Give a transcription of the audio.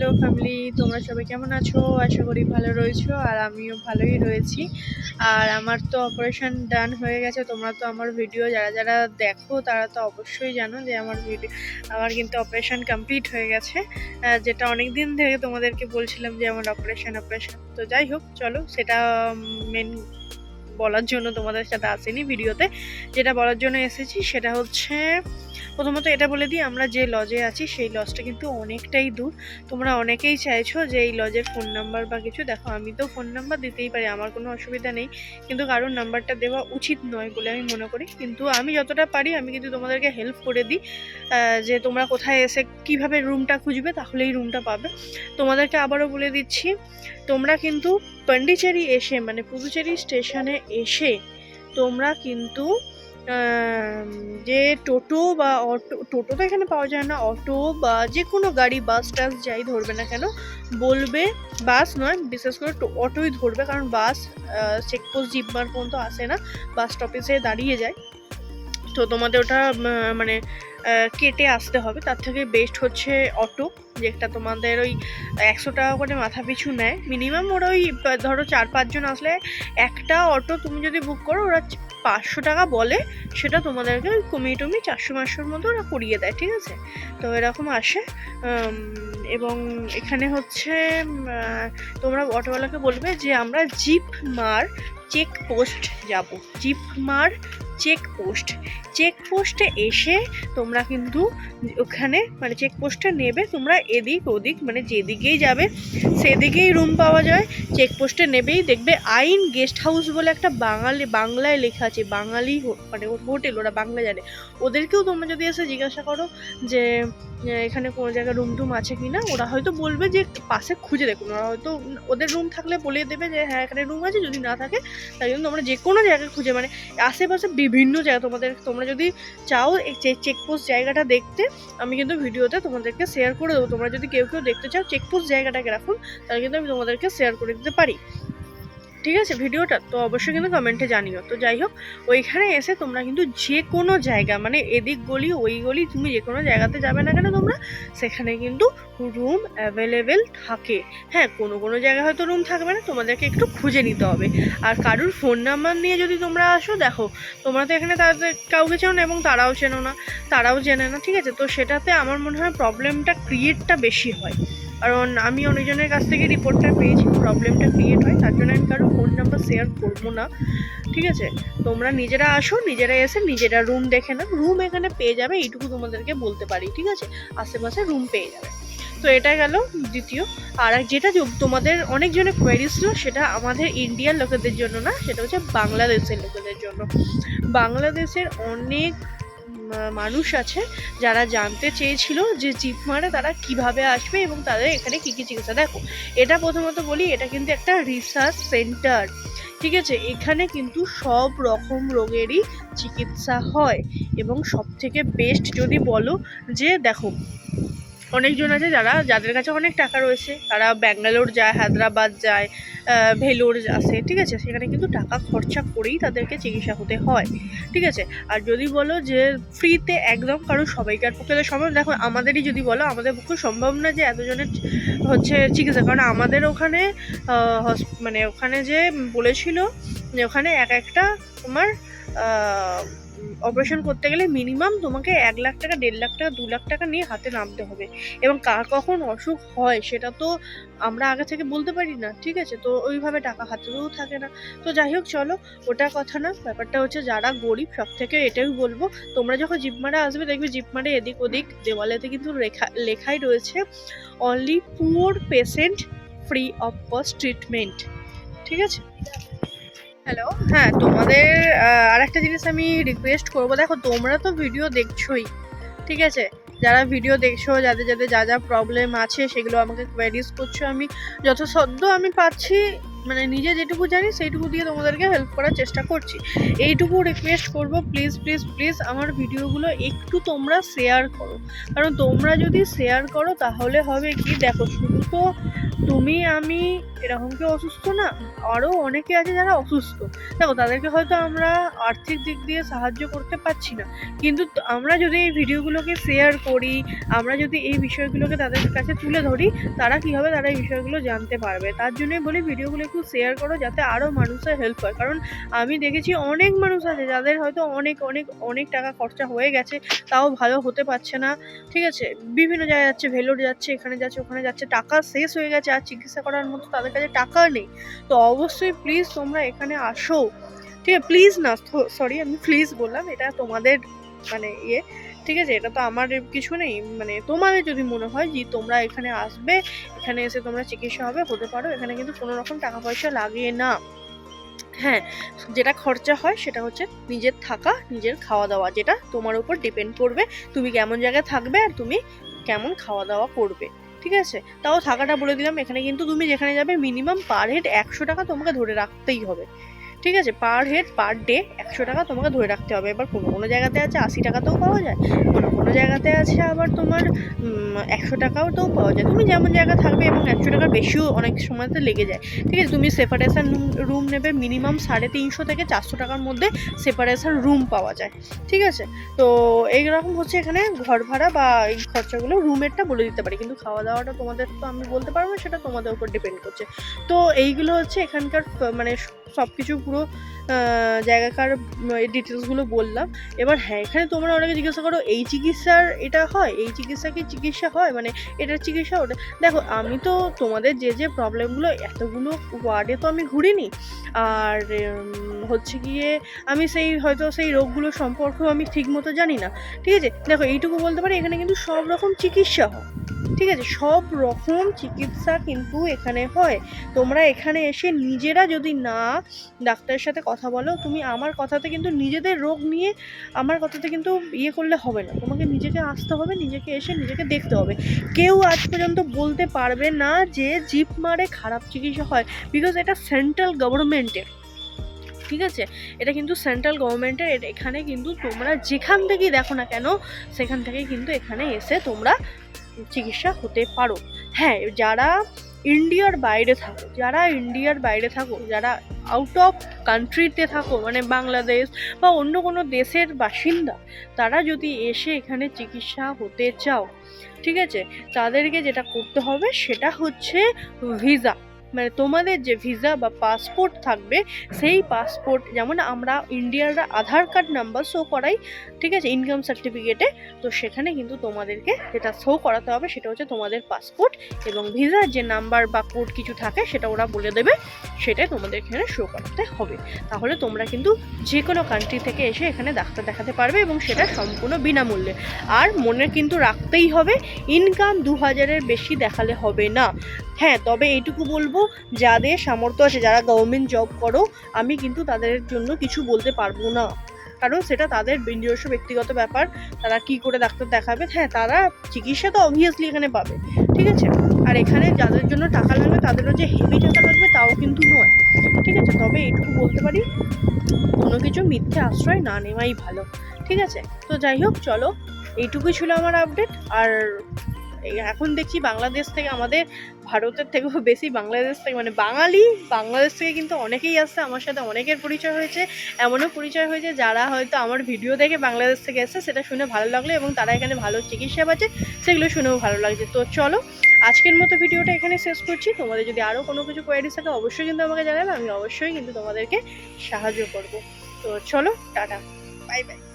Hello family তোমরা সবাই কেমন আছো? আশা করি ভালো রয়েছো আর আমিও ভালোই রয়েছি। আর আমার তো অপারেশন ডান হয়ে গেছে। তোমরা তো আমার ভিডিও যারা যারা দেখো, তারা তো অবশ্যই জানো যে আমার ভিডিও আমার কিন্তু অপারেশন কমপ্লিট হয়ে গেছে। যেটা অনেক দিন থেকে তোমাদেরকে বলছিলাম যে আমার অপারেশন অপারেশন তো যাই হোক, চলো সেটা মেন বলার জন্য তোমাদের সাথে আসেনি ভিডিওতে। যেটা বলার জন্য এসেছি সেটা হচ্ছে, প্রথমত এটা বলে দিই, আমরা যে লজে আছি সেই লজটা কিন্তু অনেকটাই দূর। তোমরা অনেকেই চাইছো যে এই লজের ফোন নাম্বার বা কিছু, দেখো আমি তো ফোন নাম্বার দিতেই পারি, আমার কোনো অসুবিধা নেই। কিন্তু কারোর নাম্বারটা দেওয়া উচিত নয় বলে আমি মনে করি। কিন্তু আমি যতটা পারি, আমি কিন্তু তোমাদেরকে হেল্প করে দিই যে তোমরা কোথায় এসে কীভাবে রুমটা খুঁজবে তাহলেই রুমটা পাবে। তোমাদেরকে আবারও বলে দিচ্ছি, তোমরা কিন্তু পন্ডিচেরি এসে মানে পুদুচেরি স্টেশনে এসে তোমরা কিন্তু যে টোটো বা অটো, টোটো তো এখানে পাওয়া যায় না, অটো বা যে কোনো গাড়ি, বাস টাস যাই ধরবে না কেন, বলবে বাস নয়, বিশেষ করে অটোই ধরবে, কারণ বাস চেকপোস্ট জিপমার পর্যন্ত আসে না, বাস স্টপেজে দাঁড়িয়ে যায়। তো তোমাদের ওটা মানে কেটে আসতে হবে। তার থেকে বেস্ট হচ্ছে অটো যেটা তোমাদের ওই একশো টাকা করে মাথা পিছু নেয়। মিনিমাম ওরা ওই ধরো চার পাঁচজন আসলে একটা অটো তুমি যদি বুক করো, ওরা পাঁচশো টাকা বলে, সেটা তোমাদেরকে ওই কমিয়ে টমিয়ে চারশো পাঁচশোর মতো ওরা করিয়ে দেয়, ঠিক আছে? তো এরকম আসে। এবং এখানে হচ্ছে তোমরা অটোওয়ালাকে বলবে যে আমরা জিপ মার চেক পোস্ট যাব। জিপ মার চেক পোস্ট চেক পোস্টে এসে তোমরা কিন্তু ওখানে মানে চেক পোস্টটা নেবে, তোমরা এদিক ওদিক মানে যেদিকেই যাবে, সেদিকেই রুম পাওয়া যায়। চেকপোস্টে নেবেই। দেখবে আইন গেস্ট হাউস বলে একটা বাঙালি, বাংলায় লেখা আছে, বাঙালি মানে হোটেল ওরা বাংলা জানে। ওদেরকেও তোমরা যদি এসে জিজ্ঞাসা করো যে এখানে কোনো জায়গায় রুম টুম আছে কি না ওরা হয়তো বলবে যে পাশে খুঁজে দেখুন। ওরা হয়তো ওদের রুম থাকলে বলে দেবে যে হ্যাঁ এখানে রুম আছে। যদি না থাকে তাই জন্য তোমরা যে কোনো জায়গায় খুঁজে। মানে আশেপাশে বিভিন্ন জায়গা তোমাদের তোমরা যদি চাও এই চেকপোস্ট জায়গাটা দেখতে, আমি কিন্তু ভিডিওতে তোমাদেরকে শেয়ার করে দেবো। তোমরা যদি কেউ কেউ দেখতে চাও চেকপোস্ট জায়গাটাকে রাখুন, তাহলে কিন্তু আমি তোমাদেরকে শেয়ার করে দিতে পারি। ঠিক আছে? ভিডিওটা তো অবশ্যই কিন্তু কমেন্টে জানিও। তো যাই হোক, ওইখানে এসে তোমরা কিন্তু যে কোনো জায়গা মানে এদিক গলি, ওই গলি, তুমি যে কোনো জায়গাতে যাবে না কেন তোমরা, সেখানে কিন্তু রুম অ্যাভেলেবেল থাকে। হ্যাঁ কোনো কোনো জায়গায় হয়তো রুম থাকবে না, তোমাদেরকে একটু খুঁজে নিতে হবে। আর কারুর ফোন নাম্বার নিয়ে যদি তোমরা আসো, দেখো, তোমরা তো এখানে তাদের কাউকে চেনো না এবং তারাও চেনো না, তারাও জেনে না, ঠিক আছে? তো সেটাতে আমার মনে হয় প্রবলেমটা ক্রিয়েটটা বেশি হয়। কারণ আমি অনেকজনের কাছ থেকে রিপোর্টটা পেয়েছি, প্রবলেমটা ক্রিয়েট হয়, তার জন্য আমি কারও ফোন নাম্বার শেয়ার করব না। ঠিক আছে? তোমরা নিজেরা আসো, নিজেরা এসে নিজেরা রুম দেখে নাও। রুম এখানে পেয়ে যাবে, এইটুকু তোমাদেরকে বলতে পারি, ঠিক আছে? আশেপাশে রুম পেয়ে যাবে। তো এটা গেল দ্বিতীয়। আর যেটা তোমাদের অনেকজনের কোয়ারি ছিল, সেটা আমাদের ইন্ডিয়ার লোকেদের জন্য না, সেটা হচ্ছে বাংলাদেশের লোকেদের জন্য। বাংলাদেশের অনেক মানুষ আছে যারা জানতে চেয়েছিল যে চিপমারে তারা কীভাবে আসবে এবং তাদের এখানে কি কি চিকিৎসা। দেখো, এটা প্রথমত বলি, এটা কিন্তু একটা রিসার্চ সেন্টার ঠিক আছে? এখানে কিন্তু সব রকম রোগেরই চিকিৎসা হয়। এবং সব থেকে বেস্ট যদি বলো যে, দেখো অনেকজন আছে যারা, যাদের কাছে অনেক টাকা রয়েছে। তারা ব্যাঙ্গালোর যায়, হায়দ্রাবাদ যায় ভেলোর আসে, ঠিক আছে? সেখানে কিন্তু টাকা খরচা করেই তাদেরকে চিকিৎসা হতে হয়, ঠিক আছে? আর যদি বলো যে ফ্রিতে একদম কারণ সবাইকার পক্ষে সম্ভব দেখো, আমাদেরই যদি বলো, আমাদের পক্ষে সম্ভব না যে এতজনের হচ্ছে চিকিৎসা। কারণ আমাদের ওখানে মানে ওখানে যে বলেছিল যে ওখানে এক একটা তোমার অপারেশন করতে গেলে মিনিমাম তোমাকে এক লাখ টাকা, দেড় লাখ টাকা, দু লাখ টাকা নিয়ে হাতে নামতে হবে। এবং কার কখন অসুখ হয় সেটা তো আমরা আগে থেকে বলতে পারি না, ঠিক আছে? তো ওইভাবে টাকা হাতেও থাকে না। তো যাই হোক, চলো, ওটা কথা না, ব্যাপারটা হচ্ছে যারা গরিব সব থেকে এটাই বলব, তোমরা যখন জিপমারে আসবে, দেখবে জিপমারে এদিক ওদিক, দেওয়ালেতে কিন্তু লেখা, লেখাই রয়েছে only poor patient free of cost treatment ঠিক আছে? হ্যালো হ্যাঁ তোমাদের আর একটা জিনিস আমি রিকোয়েস্ট করব। দেখো, তোমরা তো ভিডিও দেখছোই, ঠিক আছে? যারা ভিডিও দেখছ, যাদের যাদের যা যা প্রবলেম আছে, সেগুলো আমাকে কোয়ারিজ করছ। আমি যথাসাধ্য আমি পাচ্ছি মানে নিজে যেটুকু জানি, সেইটুকু দিয়ে তোমাদেরকে হেল্প করার চেষ্টা করছি। এইটুকু রিকোয়েস্ট করব প্লিজ প্লিজ প্লিজ আমার ভিডিওগুলো একটু তোমরা শেয়ার করো। কারণ তোমরা যদি শেয়ার করো, তাহলে হবে কি, দেখো শুধু তো তুমি, আমি এরকম কেউ অসুস্থ না আরও অনেকে আছে যারা অসুস্থ। দেখো, তাদেরকে হয়তো আমরা আর্থিক দিক দিয়ে সাহায্য করতে পারছি না। কিন্তু আমরা যদি এই ভিডিওগুলোকে শেয়ার করি, আমরা যদি এই বিষয়গুলোকে তাদের কাছে তুলে ধরি, তারা কী হবে? তারা এই বিষয়গুলো জানতে পারবে। তার জন্যই বলি ভিডিওগুলো একটু শেয়ার করো যাতে আরও মানুষের হেল্প হয়। কারণ আমি দেখেছি অনেক মানুষ আছে যাদের হয়তো অনেক অনেক অনেক টাকা খরচা হয়ে গেছে, তাও ভালো হতে পারছে না। ঠিক আছে? বিভিন্ন জায়গায় যাচ্ছে, ভেলোর যাচ্ছে, এখানে যাচ্ছে, ওখানে যাচ্ছে, টাকা শেষ হয়ে গেছে আর চিকিৎসা করার মতো তাদের কাছে টাকা নেই। তো অবশ্যই প্লিজ তোমরা এখানে আসো। ঠিক আছে? প্লিজ না সরি আমি প্লিজ বললাম, এটা তোমাদের মানে ইয়ে। ঠিক আছে? এটা তো আমার কিছু নেই। মানে তোমাদের যদি মনে হয় যে তোমরা এখানে আসবে, এখানে এসে তোমরা চিকিৎসা হবে, হতে পারো। এখানে কিন্তু কোনো রকম টাকা পয়সা লাগে না। হ্যাঁ যেটা খরচা হয় সেটা হচ্ছে নিজের থাকা, নিজের খাওয়া দাওয়া, যেটা তোমার উপর ডিপেন্ড করবে। তুমি কেমন জায়গায় থাকবে আর তুমি কেমন খাওয়া দাওয়া করবে। ঠিক আছে? তাও থাকাটা বলে দিলাম। এখানে কিন্তু তুমি যেখানে যাবে মিনিমাম পার হেড একশো টাকা তোমাকে ধরে রাখতেই হবে। ঠিক আছে পার হেড পার ডে একশো টাকা তোমাকে ধরে রাখতে হবে। এবার কোনো কোনো জায়গাতে আছে আশি টাকাতেও পাওয়া যায় কোনো জায়গাতে আছে আবার তোমার একশো টাকাওতেও পাওয়া যায়। তুমি যেমন জায়গা থাকবে এবং একশো টাকার বেশিও অনেক সময়তে লেগে যায়। ঠিক আছে, তুমি সেপারেশন রুম নেবে মিনিমাম সাড়ে তিনশো থেকে চারশো টাকার মধ্যে সেপারেশন রুম পাওয়া যায়। ঠিক আছে? তো এইরকম হচ্ছে এখানে ঘর ভাড়া বা এই খরচাগুলো রুমেরটা বলে দিতে পারি। কিন্তু খাওয়া দাওয়াটা তোমাদের তো আমি বলতে পারব সেটা তোমাদের উপর ডিপেন্ড করছে। তো এইগুলো হচ্ছে এখানকার মানে সব কিছু পুরো জায়গাকার ডিটেলসগুলো বললাম। এবার হ্যাঁ এখানে তোমরা অনেকে জিজ্ঞাসা করো, এই চিকিৎসার এটা হয়? এই চিকিৎসা কি চিকিৎসা হয়? মানে এটার চিকিৎসা ওটা দেখো, আমি তো তোমাদের যে যে প্রবলেমগুলো এতগুলো ওয়ার্ডে তো আমি ঘুরিনি। আর হচ্ছে গিয়ে আমি সেই, হয়তো সেই রোগগুলো সম্পর্কেও আমি ঠিক মতো জানি না। ঠিক আছে? দেখো, এইটুকু বলতে পারি, এখানে কিন্তু সব রকম চিকিৎসা হয়। ঠিক আছে? সব রকম চিকিৎসা কিন্তু এখানে হয়। তোমরা এখানে এসে নিজেরা যদি না ডাক্তারের সাথে কথা বলো, তুমি আমার কথাতে কিন্তু নিজেদের রোগ নিয়ে আমার কথাতে কিন্তু ইয়ে করলে হবে না। তোমাকে নিজেকে আসতে হবে, নিজেকে এসে নিজেকে দেখতে হবে। কেউ আজ পর্যন্ত বলতে পারবে না যে জিপ মারে খারাপ চিকিৎসা হয়। বিকজ এটা সেন্ট্রাল গভর্নমেন্টের ঠিক আছে? এটা কিন্তু সেন্ট্রাল গভর্নমেন্টের এখানে কিন্তু তোমরা যেখান থেকেই দেখো না কেন, সেখান থেকে কিন্তু এখানে এসে তোমরা চিকিৎসা হতে পারো। হ্যাঁ যারা ইন্ডিয়ার বাইরে থাকো, যারা ইন্ডিয়ার বাইরে থাকো, যারা আউট অফ কান্ট্রিতে থাকো মানে বাংলাদেশ বা অন্য কোনো দেশের বাসিন্দা, তারা যদি এসে এখানে চিকিৎসা হতে চাও, ঠিক আছে? তাদেরকে যেটা করতে হবে সেটা হচ্ছে ভিসা মানে তোমাদের যে ভিসা বা পাসপোর্ট থাকবে, সেই পাসপোর্ট যেমন আমরা ইন্ডিয়ার আধার কার্ড নাম্বার শো করাই, ঠিক আছে ইনকাম সার্টিফিকেটে তো সেখানে কিন্তু তোমাদেরকে যেটা শো করাতে হবে সেটা হচ্ছে তোমাদের পাসপোর্ট এবং ভিসার যে নাম্বার বা কোড কিছু থাকে সেটা ওরা বলে দেবে, সেটাই তোমাদের এখানে শো করাতে হবে। তাহলে তোমরা কিন্তু যে কোনো কান্ট্রি থেকে এসে এখানে ডাক্তার দেখাতে পারবে এবং সেটা সম্পূর্ণ বিনামূল্যে। আর মনে কিন্তু রাখতেই হবে ইনকাম দু হাজারের বেশি দেখালে হবে না। হ্যাঁ তবে এইটুকু বলব যাদের সামর্থ্য আছে, যারা গভর্নমেন্ট জব করো, আমি কিন্তু তাদের জন্য কিছু বলতে পারব না। কারণ সেটা তাদের নিজস্ব ব্যক্তিগত ব্যাপার, তারা কি করে ডাক্তার দেখাবে? হ্যাঁ তারা চিকিৎসা তো অবভিয়াসলি এখানে পাবে, ঠিক আছে? আর এখানে যাদের জন্য টাকা লাগবে, তাদেরও যে হেভি টাকা লাগবে, তাও কিন্তু নয়, ঠিক আছে? তবে এইটুকু বলতে পারি, কোনো কিছু মিথ্যে আশ্রয় না নেওয়াই ভালো, ঠিক আছে? তো যাই হোক, চলো, এইটুকুই ছিল আমার আপডেট আর এখন দেখছি বাংলাদেশ থেকে আমাদের ভারতের থেকেও বেশি বাংলাদেশ থেকে মানে বাঙালি, বাংলাদেশ থেকে কিন্তু অনেকেই আসছে। আমার সাথে অনেকের পরিচয় হয়েছে, এমনও পরিচয় হয়েছে যারা হয়তো আমার ভিডিও দেখে বাংলাদেশ থেকে এসছে, সেটা শুনে ভালো লাগল এবং তারা এখানে ভালো চিকিৎসা পাচ্ছে, সেগুলো শুনেও ভালো লাগছে। তো চলো, আজকের মতো ভিডিওটা এখানে শেষ করছি। তোমাদের যদি আরও কোনো কিছু কোয়ারিজ থাকে, অবশ্যই কিন্তু আমাকে জানাবে, আমি অবশ্যই কিন্তু তোমাদেরকে সাহায্য করব। তো চলো, টাটা বাই বাই